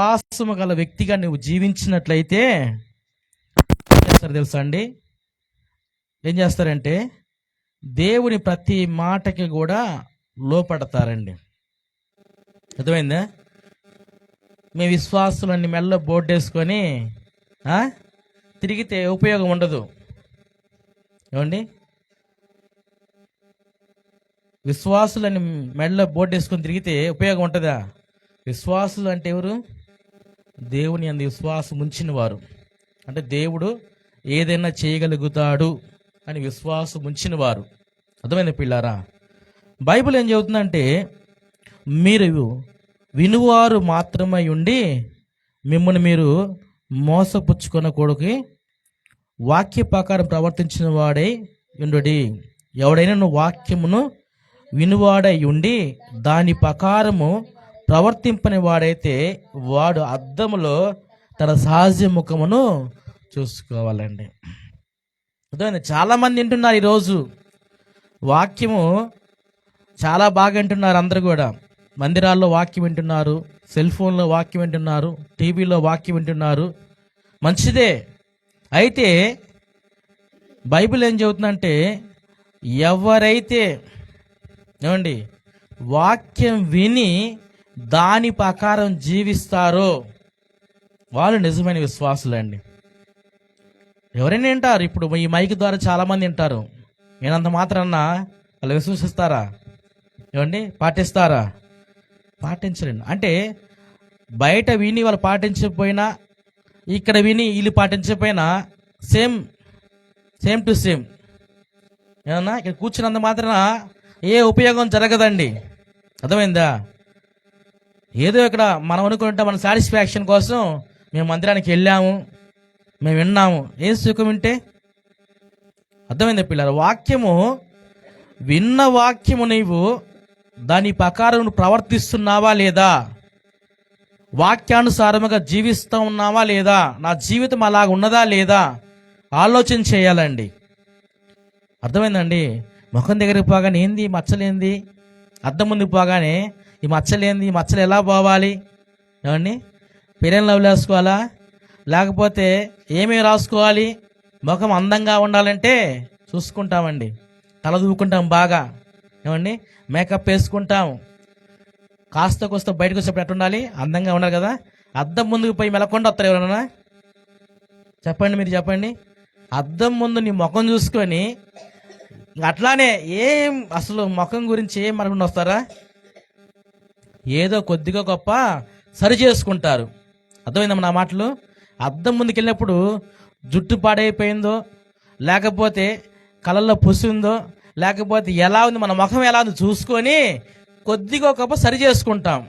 విశ్వాసము గల వ్యక్తిగా నువ్వు జీవించినట్లయితే చేస్తారు తెలుసా అండి? ఏం చేస్తారంటే దేవుని ప్రతి మాటకి కూడా లోపడతారండి. అర్థమైందా? మీ విశ్వాసులన్నీ మెల్ల బోర్డేసుకొని తిరిగితే ఉపయోగం ఉండదు. ఏమండి? విశ్వాసులని మెడలో బోర్డు వేసుకొని తిరిగితే ఉపయోగం ఉంటుందా? విశ్వాసులు అంటే ఎవరు? దేవుని అందు విశ్వాసం ఉంచిన వారు అంటే దేవుడు ఏదైనా చేయగలుగుతాడు అని విశ్వాసం ఉంచిన వారు అర్థమైన పిల్లారా? బైబిల్ ఏం చెబుతుందంటే మీరు వినువారు మాత్రమై ఉండి మిమ్మల్ని మీరు మోసపుచ్చుకున్న కొడుకు వాక్య ప్రకారం ప్రవర్తించిన వాడై ఉండుడి. ఎవడైనా నువ్వు వాక్యమును వినువాడై ఉండి దాని ప్రకారము ప్రవర్తింపని వాడైతే వాడు అద్దములో తన సహజ ముఖమును చూసుకోవాలండి. అర్థమైంది? చాలామంది వింటున్నారు ఈరోజు. వాక్యము చాలా బాగా వింటున్నారు అందరు కూడా. మందిరాల్లో వాక్యం వింటున్నారు సెల్ ఫోన్లో వాక్యం వింటున్నారు టీవీలో వాక్యం వింటున్నారు. మంచిదే. అయితే బైబిల్ ఏం చెబుతుందంటే ఎవరైతే ఏమండి వాక్యం విని దాని ప్రకారం జీవిస్తారో వాళ్ళు నిజమైన విశ్వాసులండి. ఎవరైనా వింటారు ఇప్పుడు ఈ మైక్ ద్వారా చాలామంది వింటారు. నేనంత మాత్రాన్న వాళ్ళు విశ్వసిస్తారా? ఏమండి? పాటిస్తారా? పాటించలేండి అంటే బయట విని వాళ్ళు పాటించకపోయినా ఇక్కడ విని వీళ్ళు పాటించకపోయినా సేమ్ సేమ్ టు సేమ్. ఏమన్నా? ఇక్కడ కూర్చున్నంత మాత్రాన? ఏ ఉపయోగం జరగదండి. అర్థమైందా? ఏదో ఇక్కడ మనం అనుకుంటే మన సాటిస్ఫాక్షన్ కోసం మేము మందిరానికి వెళ్ళాము మేము విన్నాము. ఏం సుఖం వింటే అర్థమైంది పిల్లలు? వాక్యము విన్న వాక్యము నీవు దాని ప్రకారం ప్రవర్తిస్తున్నావా లేదా? వాక్యానుసారముగా జీవిస్తూ ఉన్నావా లేదా? నా జీవితం అలాగ ఉన్నదా లేదా? ఆలోచన చేయాలండి. అర్థమైందండి? ముఖం దగ్గరికి పోగానే ఏంది? మచ్చలేంది? అద్దం ముందుకు పోగానే ఈ మచ్చలేంది ఈ మచ్చలు ఎలా పోవాలి? ఏమండి? పెరేన్ లవ్ వేసుకోవాలా లేకపోతే ఏమేమి రాసుకోవాలి? ముఖం అందంగా ఉండాలంటే చూసుకుంటామండి. తల దూకుంటాం బాగా. ఏమండి? మేకప్ వేసుకుంటాం. కాస్త కోస్త బయటకు వచ్చేప్పుడు ఎట్లా ఉండాలి? అందంగా ఉండాలి కదా. అద్దం ముందుకు పోయి మెలకుండా వస్తారు ఎవరన్నా? చెప్పండి మీరు చెప్పండి. అద్దం ముందు నీ ముఖం చూసుకొని అట్లానే ఏం అసలు ముఖం గురించి ఏం మనకుండా వస్తారా? ఏదో కొద్దిగా గొప్ప సరి చేసుకుంటారు. అర్థమైందమ్మా నా మాటలు? అద్దం ముందుకెళ్ళినప్పుడు జుట్టు పాడైపోయిందో లేకపోతే కళ్ళల్లో పొసిందో లేకపోతే ఎలా ఉంది మన ముఖం ఎలా ఉంది చూసుకొని కొద్దిగా గొప్ప సరి చేసుకుంటాం.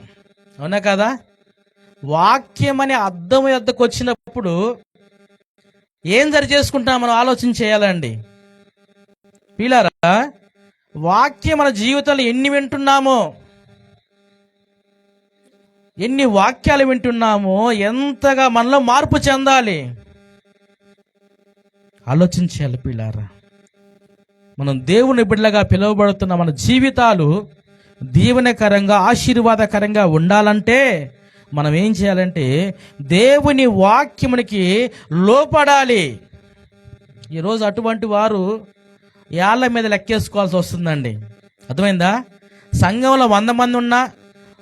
అవునా కదా? వాక్యం అనే అర్థం యొద్దకు వచ్చినప్పుడు ఏం సరి చేసుకుంటాం మనం ఆలోచన చేయాలండి? పిల్లరా వాక్యం మన జీవితంలో ఎన్ని వింటున్నామో ఎన్ని వాక్యాలు వింటున్నామో ఎంతగా మనలో మార్పు చెందాలి. ఆలోచించాలి పిల్లారా. మనం దేవుని బిడ్డలుగా పిలువబడుతున్న మన జీవితాలు దీవెనకరంగా ఆశీర్వాదకరంగా ఉండాలంటే మనం ఏం చేయాలంటే దేవుని వాక్యమునికి లోపడాలి. ఈరోజు అటువంటి వారు యాళ్ళ మీద లెక్కేసుకోవాల్సి వస్తుందండి. అర్థమైందా? సంఘంలో వంద మంది ఉన్నా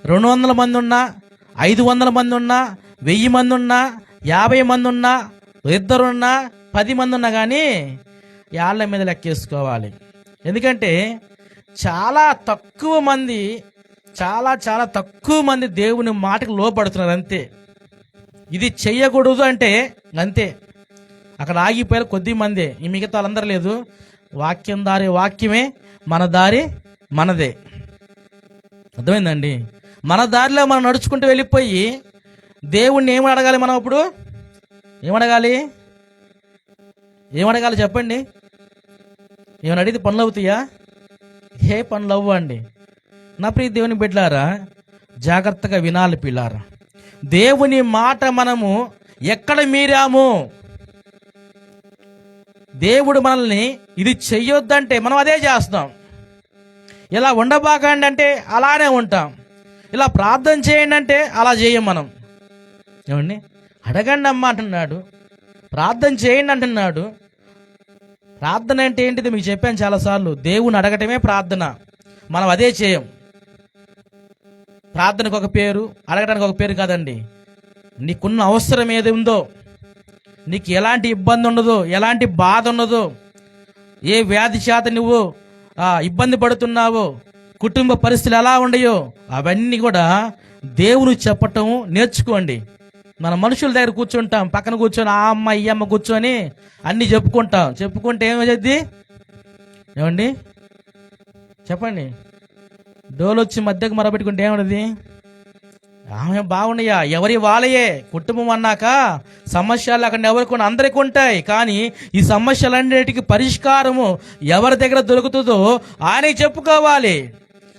రెండు వందల మంది ఉన్నా ఐదు వందల మంది ఉన్నా వెయ్యి మంది ఉన్నా యాభై మంది ఉన్నా ఇద్దరున్నా పది మంది ఉన్నా కానీ యాళ్ళ మీద లెక్కేసుకోవాలి. ఎందుకంటే చాలా తక్కువ మంది చాలా చాలా తక్కువ మంది దేవుని మాటకు లోపడుతున్నారు అంతే. ఇది చెయ్యకూడదు అంటే అంతే. అక్కడ ఆగిపోయారు కొద్ది మందే. ఈ మిగతా వాళ్ళందరూ లేదు. వాక్యం దారి వాక్యమే మన దారి మనదే. అర్థమైందండి మన దారిలో మనం నడుచుకుంటూ వెళ్ళిపోయి దేవుణ్ణి ఏమని అడగాలి మనం అప్పుడు? ఏమడగాలి ఏమడగాలి చెప్పండి? ఏమని అడిగితే పనులు అవుతాయా? ఏ పనులు అవ్వండి. నా ప్రియ దేవుని బిడ్డారా జాగ్రత్తగా వినాలి పిల్లారా. దేవుని మాట మనము ఎక్కడ మీరాము? దేవుడు మనల్ని ఇది చెయ్యొద్దంటే మనం అదే చేస్తాం. ఇలా ఉండబాకండి అంటే అలానే ఉంటాం. ఇలా ప్రార్థన చేయండి అంటే అలా చేయం మనం. ఏమండి? అడగండి అమ్మ అంటున్నాడు. ప్రార్థన చేయండి అంటున్నాడు. ప్రార్థన అంటే ఏంటిది మీకు చెప్పాను చాలాసార్లు. దేవుని అడగటమే ప్రార్థన. మనం అదే చేయం. ప్రార్థనకు ఒక పేరు అడగడానికి ఒక పేరు కాదండి. నీకున్న అవసరం ఏది ఉందో నీకు ఎలాంటి ఇబ్బంది ఉండదో ఎలాంటి బాధ ఉండదో ఏ వ్యాధి చేత నువ్వు ఇబ్బంది పడుతున్నావో కుటుంబ పరిస్థితులు ఎలా ఉండయో అవన్నీ కూడా దేవుని చెప్పటం నేర్చుకోండి. మన మనుషుల దగ్గర కూర్చుంటాం పక్కన కూర్చొని ఆ అమ్మ ఈ అమ్మ కూర్చొని అన్ని చెప్పుకుంటాం. చెప్పుకుంటే ఏమవుతుంది ఏమండి? చెప్పండి. డోలు వచ్చి మధ్యకు మరబెట్టుకుంటే ఏమన్నది ఆమె బాగున్నాయా ఎవరి వాళ్ళయే కుటుంబం అన్నాక సమస్యలు అక్కడ ఎవరికి అందరికి ఉంటాయి. కానీ ఈ సమస్యలన్నిటికీ పరిష్కారము ఎవరి దగ్గర దొరుకుతుందో ఆయనకి చెప్పుకోవాలి.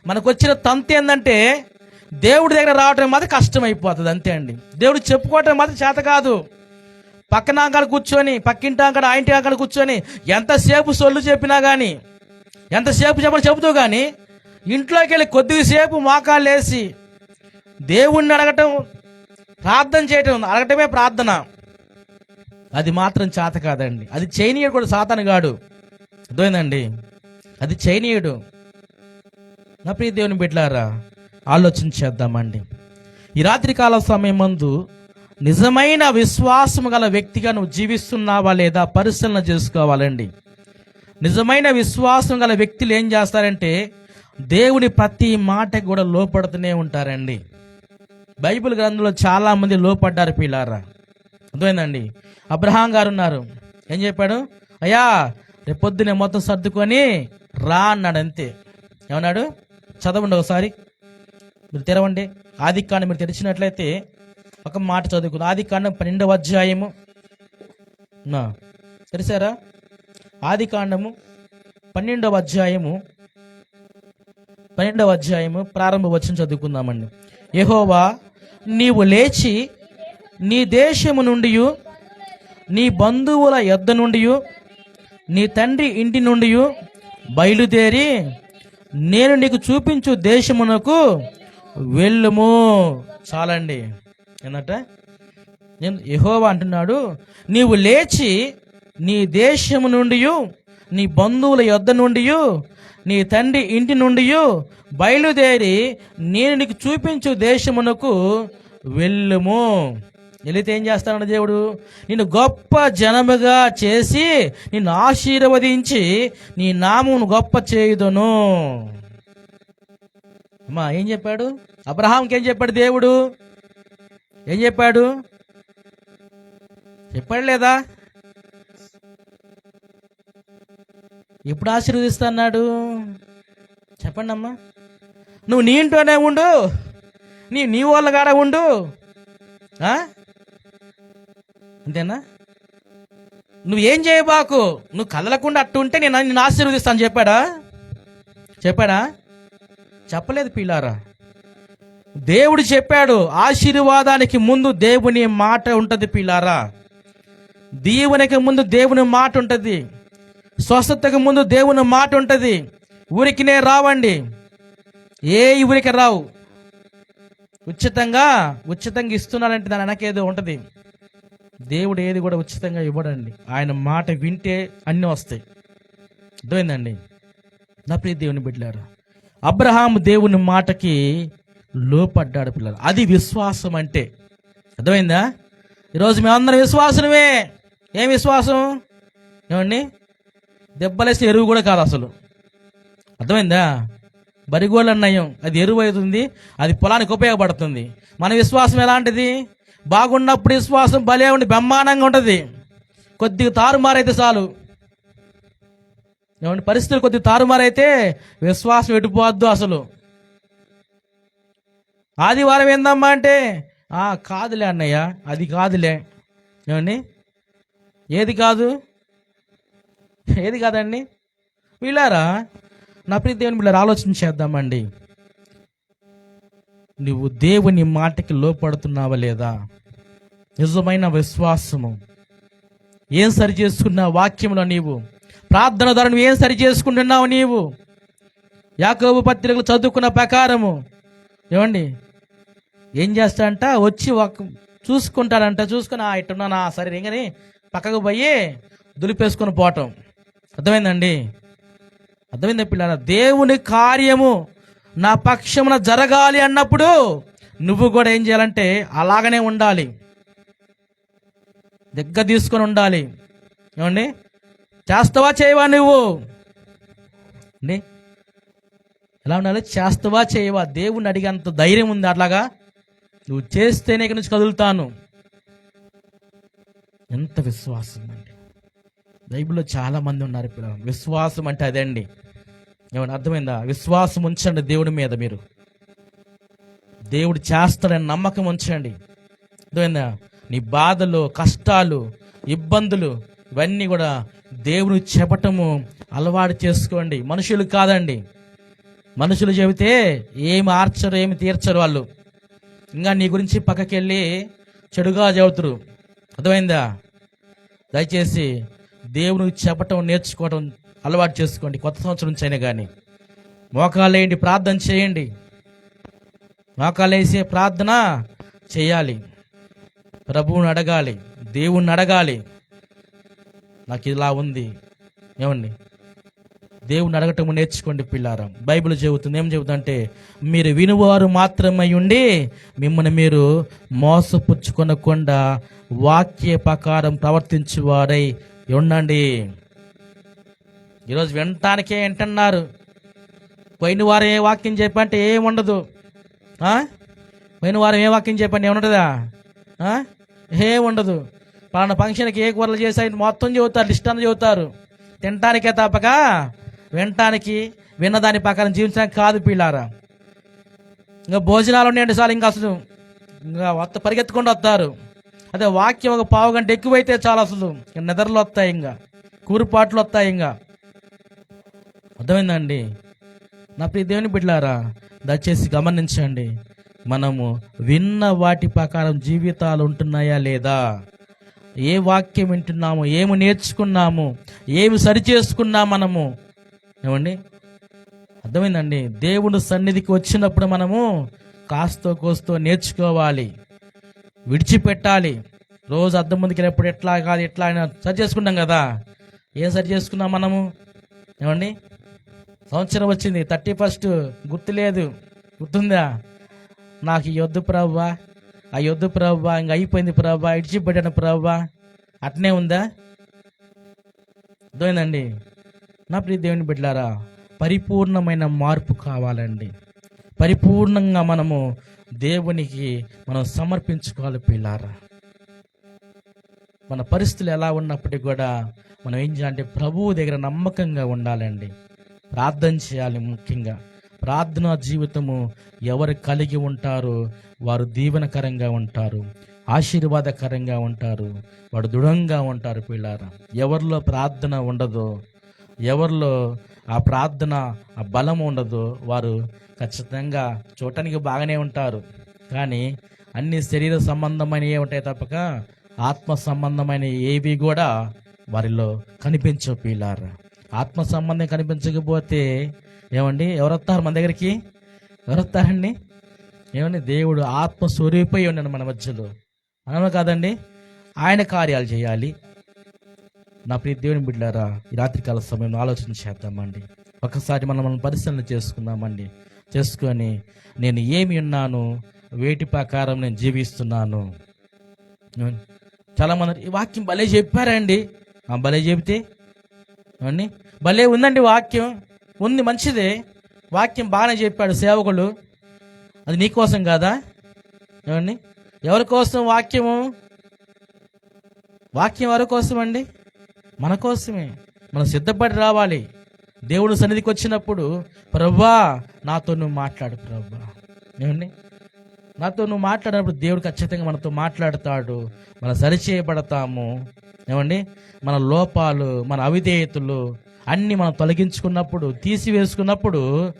మనకు వచ్చిన తంతు ఏంటంటే దేవుడి దగ్గర రావటం మాత్రం కష్టం అయిపోతుంది అంతే అండి. దేవుడు చెప్పుకోవటం మాత్రం చేత కాదు. పక్కన అక్కడ కూర్చొని పక్కింటి అంకాడ ఆ ఇంటి అక్కడ కూర్చొని ఎంతసేపు సొల్లు చెప్పినా కానీ ఎంతసేపు చెప్పని చెబుతూ కానీ ఇంట్లోకి వెళ్ళి కొద్దిసేపు మోకాలు వేసి దేవుణ్ణి అడగటం ప్రార్థన చేయటం అడగటమే ప్రార్థన. అది మాత్రం చేత కాదండి. అది చైనీయుడు కూడా సాతాను గాడు అర్థమైందండి? అది చైనీయుడు నా ప్రియ దేవుని బిడ్డారా ఆలోచన చేద్దామండి. ఈ రాత్రికాల సమయం మందు నిజమైన విశ్వాసం గల వ్యక్తిగా నువ్వు జీవిస్తున్నావా లేదా పరిశీలన చేసుకోవాలండి. నిజమైన విశ్వాసం గల వ్యక్తులు ఏం చేస్తారంటే దేవుని ప్రతి మాటకు కూడా లోపడుతూనే ఉంటారండి. బైబిల్ గ్రంథంలో చాలామంది లోపడ్డారు పిల్లారా. అర్థమైందండి? అబ్రహాం గారు ఉన్నారు. ఏం చెప్పాడు? అయ్యా రేపొద్దునే మొత్తం సర్దుకొని రా అన్నాడు అంతే ఏమన్నాడు? చదవండి ఒకసారి. మీరు తెరవండి. ఆది కాండం మీరు తెరిచినట్లయితే ఒక మాట చదువుకుంది. ఆది కాండం పన్నెండవ అధ్యాయము. నా, తెరిసారా? ఆది కాండము పన్నెండవ అధ్యాయము. పన్నెండవ అధ్యాయము ప్రారంభ వచ్చిన చదువుకుందామండి. యహోవా నీవు లేచి నీ దేశము నుండి నీ బంధువుల యొద్ద నుండి నీ తండ్రి ఇంటి నుండి బయలుదేరి నేను నీకు చూపించు దేశమునకు వెళ్ళుము. చాలండి. ఏంటంటే నేను యహోవా అంటున్నాడు నీవు లేచి నీ దేశము నుండి నీ బంధువుల యొద్ద నుండి నీ తండ్రి ఇంటి నుండి బయలుదేరి నేను నీకు చూపించు దేశమునకు వెళ్ళుము. వెళితే ఏం చేస్తాడు దేవుడు? నిన్ను గొప్ప జనముగా చేసి నిన్ను ఆశీర్వదించి నీ నామమును గొప్ప చేయుదును. అమ్మా ఏం చెప్పాడు? అబ్రహాంకి ఏం చెప్పాడు దేవుడు? ఏం చెప్పాడు? చెప్పాడు లేదా? ఎప్పుడు ఆశీర్వదిస్తున్నాడు? చెప్పండి అమ్మా నువ్వు నీ ఇంట్లోనే ఉండు. నీ నీ వాళ్ళ కాడ ఉండు. ఆ? అంతేనా? నువ్వు ఏం చేయబాకు? నువ్వు కదలకుండా అట్టు ఉంటే నేను నిన్ను ఆశీర్వదిస్తాను. చెప్పాడా? చెప్పాడా? చెప్పలేదు పిల్లారా. దేవుడు చెప్పాడు ఆశీర్వాదానికి ముందు దేవుని మాట ఉంటుంది పిల్లారా. దీవునికి ముందు దేవుని మాట ఉంటుంది. స్వస్థతకు ముందు దేవుని మాట ఉంటుంది. ఊరికినే రావండి. ఏ ఊరికి రావు. ఉచితంగా ఉచితంగా ఇస్తున్నాడంటే దాని వెనకేదో ఉంటుంది. దేవుడు ఏది కూడా ఉచితంగా ఇవ్వడండి. ఆయన మాట వింటే అన్నీ వస్తాయి. అర్థమైందండి? నా ప్రియ దేవుని బిడ్డారు అబ్రహాం దేవుని మాటకి లోపడ్డాడు పిల్లలు. అది విశ్వాసం అంటే. అర్థమైందా? ఈరోజు మేమందరం విశ్వాసమే ఏం విశ్వాసం? ఏమండి? దెబ్బలేస్తే ఎరువు కూడా కాదు అసలు. అర్థమైందా? బరిగోళ్ళు అన్నయం అది ఎరువు అవుతుంది అది పొలానికి ఉపయోగపడుతుంది. మన విశ్వాసం ఎలాంటిది? బాగున్నప్పుడు విశ్వాసం భలే ఉండి బ్రహ్మాండంగా ఉంటుంది. కొద్దిగా తారుమారైతే చాలు. ఏమంటే పరిస్థితులు కొద్దిగా తారుమారైతే విశ్వాసం ఎటుపోవద్దు అసలు. ఆదివారం ఏందమ్మా అంటే "ఆ, కాదులే అన్నయ్య అది కాదులే. ఏమండి? ఏది కాదు? ఏది కాదండి? వీళ్ళారా? నా ప్రీతి దేవుని వీళ్ళ ఆలోచన చేద్దామండి. నువ్వు దేవుని మాటకి లోపడుతున్నావా లేదా? నిజమైన విశ్వాసము. ఏం సరి చేసుకున్నావు వాక్యంలో నీవు? ప్రార్థన ద్వారా నువ్వు ఏం సరి చేసుకుంటున్నావు నీవు? యాకోబు పత్రికలు చదువుకున్న ప్రకారము. ఏమండి? ఏం చేస్తాడంట? వచ్చి ఒక చూసుకుంటాడంట. చూసుకుని ఆ ఇట్టున్నానా? సరే ఇంకని పక్కకు పోయి దులిపేసుకొని పోవటం. అర్థమైందండి? అర్థమైంది పిల్లల దేవుని కార్యము నా పక్షమున జరగాలి అన్నప్పుడు నువ్వు కూడా ఏం చేయాలంటే అలాగనే ఉండాలి. దగ్గర తీసుకొని ఉండాలి. ఏమండి? చేస్తావా చేయవా నువ్వు? అండి ఎలా ఉండాలి? చేస్తావా చేయవా? దేవుణ్ణి అడిగేంత ధైర్యం ఉంది అట్లాగా? నువ్వు చేస్తేనే ఇక్కడి నుంచి కదులుతాను. ఎంత విశ్వాసం అండి బైబిల్లో చాలామంది ఉన్నారు పిల్లలు. విశ్వాసం అంటే అదే అండి ఏమన్నా అర్థమైందా? విశ్వాసం ఉంచండి దేవుడి మీద మీరు. దేవుడు చేస్తాడని నమ్మకం ఉంచండి. అర్థమైందా? నీ బాధలు కష్టాలు ఇబ్బందులు ఇవన్నీ కూడా దేవుడు చెప్పటము అలవాటు చేసుకోండి. మనుషులు కాదండి. మనుషులు చెబితే ఏమి ఆర్చరు ఏమి తీర్చరు వాళ్ళు. ఇంకా నీ గురించి పక్కకి వెళ్ళి చెడుగా చెబుతారు. అర్థమైందా? దయచేసి దేవునికి చెప్పటం నేర్చుకోవటం అలవాటు చేసుకోండి. కొత్త సంవత్సరం నుంచి అయినా కానీ మోకాలేయండి ప్రార్థన చేయండి. మోకాలేసే ప్రార్థన చేయాలి. ప్రభువుని అడగాలి దేవుణ్ణి అడగాలి. నాకు ఇలా ఉంది. ఏమండి? దేవుని అడగటం నేర్చుకోండి పిల్లారా. బైబిల్ చెబుతుంది. ఏం చెబుతుందంటే మీరు వినువారు మాత్రమై ఉండి మిమ్మల్ని మీరు మోసపుచ్చుకొనకుండా వాక్య ప్రకారం ప్రవర్తించేవారై ఉండండి. ఈరోజు వినటానికే ఏంటన్నారు పోయిన వారం ఏ వాక్యం చెప్పంటే ఏం ఉండదు పోయిన వారం ఏ వాక్యం చెప్పండి ఏముండదా? ఏ ఏం ఉండదు పలానా ఫంక్షన్కి ఏ కూరలు చేశాయి మొత్తం చెబుతారు లిస్ట్ అంతా చెబుతారు. తినటానికే తప్పక వినటానికి విన్నదాని ప్రకారం జీవించడానికి కాదు పిల్లారా. ఇంకా భోజనాలు ఉన్నాయండి సార్ ఇంకా అసలు ఇంకా వత్త పరిగెత్తుకుండా వస్తారు. అదే వాక్యం ఒక పావు గంట ఎక్కువైతే చాలా అసలు. నిద్రలు వస్తాయి ఇంకా. కూరుపాట్లు వస్తాయి ఇంకా. అర్థమైందండి నా ప్రియ దేవుని బిడ్డలారా దయచేసి గమనించండి. మనము విన్న వాటి ప్రకారం జీవితాలు ఉంటున్నాయా లేదా? ఏ వాక్యం వింటున్నాము? ఏమి నేర్చుకున్నాము? ఏమి సరిచేసుకున్నా మనము? ఏమండి? అర్థమైందండి? దేవుడు సన్నిధికి వచ్చినప్పుడు మనము కాస్తో కోస్తో నేర్చుకోవాలి. విడిచిపెట్టాలి. రోజు అద్దం ముందుకెళ్ళినప్పుడు ఎట్లా కాదు ఎట్లా అయినా సరి చేసుకుంటాం కదా? ఏం సరి చేసుకున్నాం మనము? ఏమండి? సంవత్సరం వచ్చింది. థర్టీ ఫస్ట్ గుర్తులేదు. గుర్తుందా? నాకు ఈ వద్దు ప్రవ్వా. ఆ యొద్దు ప్రవ్వా. ఇంక అయిపోయింది ప్రవ్వా. ఇడిచిపెట్టాను ప్రవ్వా. అట్నే ఉందా? అర్థమైందండి నా ప్రియ దేవుని బిడ్డలారా పరిపూర్ణమైన మార్పు కావాలండి. పరిపూర్ణంగా మనము దేవునికి మనం సమర్పించుకోవాలి పిల్లారా. మన పరిస్థితులు ఎలా ఉన్నప్పటికీ కూడా మనం ఏం చేయాలంటే ప్రభువు దగ్గర నమ్మకంగా ఉండాలండి. ప్రార్థన చేయాలి ముఖ్యంగా. ప్రార్థనా జీవితము ఎవరు కలిగి ఉంటారో వారు దీవెనకరంగా ఉంటారు. ఆశీర్వాదకరంగా ఉంటారు. వాడు దృఢంగా ఉంటారు పిల్లారా. ఎవరిలో ప్రార్థన ఉండదో ఎవరిలో ఆ ప్రార్థన ఆ బలం ఉండదో వారు ఖచ్చితంగా చూడటానికి బాగానే ఉంటారు. కానీ అన్ని శరీర సంబంధమైనవి ఉంటాయి తప్పక ఆత్మ సంబంధమైన ఏవి కూడా వారిలో కనిపించవు పిల్లారా. ఆత్మ సంబంధం కనిపించకపోతే ఏమండి? ఎవరొస్తారు మన దగ్గరికి? ఎవరొస్తారండి ఏమండి? దేవుడు ఆత్మ స్వరూపై ఉన్నాడు మన మధ్యలో. మనమే కాదండి ఆయన కార్యాలు చేయాలి. నా ప్రియ దేవుని బిడ్డారా ఈ రాత్రికాల సమయంలో ఆలోచన చేద్దామండి. ఒకసారి మనం మనం పరిశీలన చేసుకుందామండి. చేసుకొని నేను ఏమి ఉన్నాను వేటి ప్రకారం నేను జీవిస్తున్నాను. చాలామంది చాలా ఈ వాక్యం భలే చెప్పారండి. ఆ భలే చెబితే ఏమండి? భలే ఉందండి వాక్యం. ఉంది మంచిదే. వాక్యం బాగానే చెప్పాడు సేవకులు. అది నీకోసం కాదా? ఏమండి? ఎవరి కోసం వాక్యము? వాక్యం ఎవరి కోసం అండి మన కోసమే. మనం సిద్ధపడి రావాలి. దేవుడు సన్నిధికి వచ్చినప్పుడు ప్రభా నాతో నువ్వు మాట్లాడు ప్రభా. ఏమండి? నాతో నువ్వు మాట్లాడినప్పుడు దేవుడు ఖచ్చితంగా మనతో మాట్లాడతాడు. మనం సరిచేయబడతాము. ఏమండి? మన లోపాలు మన అవిధేయతలు అన్నీ మనం తొలగించుకున్నప్పుడు తీసివేసుకున్నప్పుడు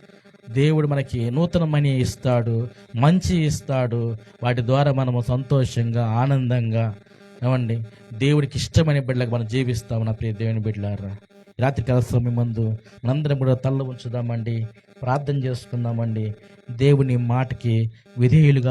దేవుడు మనకి నూతనమని ఇస్తాడు మంచి ఇస్తాడు. వాటి ద్వారా మనము సంతోషంగా ఆనందంగా ఏమండి? దేవుడికి ఇష్టమైన బిడ్డలకు మనం జీవిస్తాము నా ప్రియ దేవుని బిడ్డలారా. రాత్రి కాల సమయం ముందు మనందరం కూడా తల్ల ఉంచుదామండి ప్రార్థన చేసుకుందామండి. దేవుని మాటకి విధేయులుగా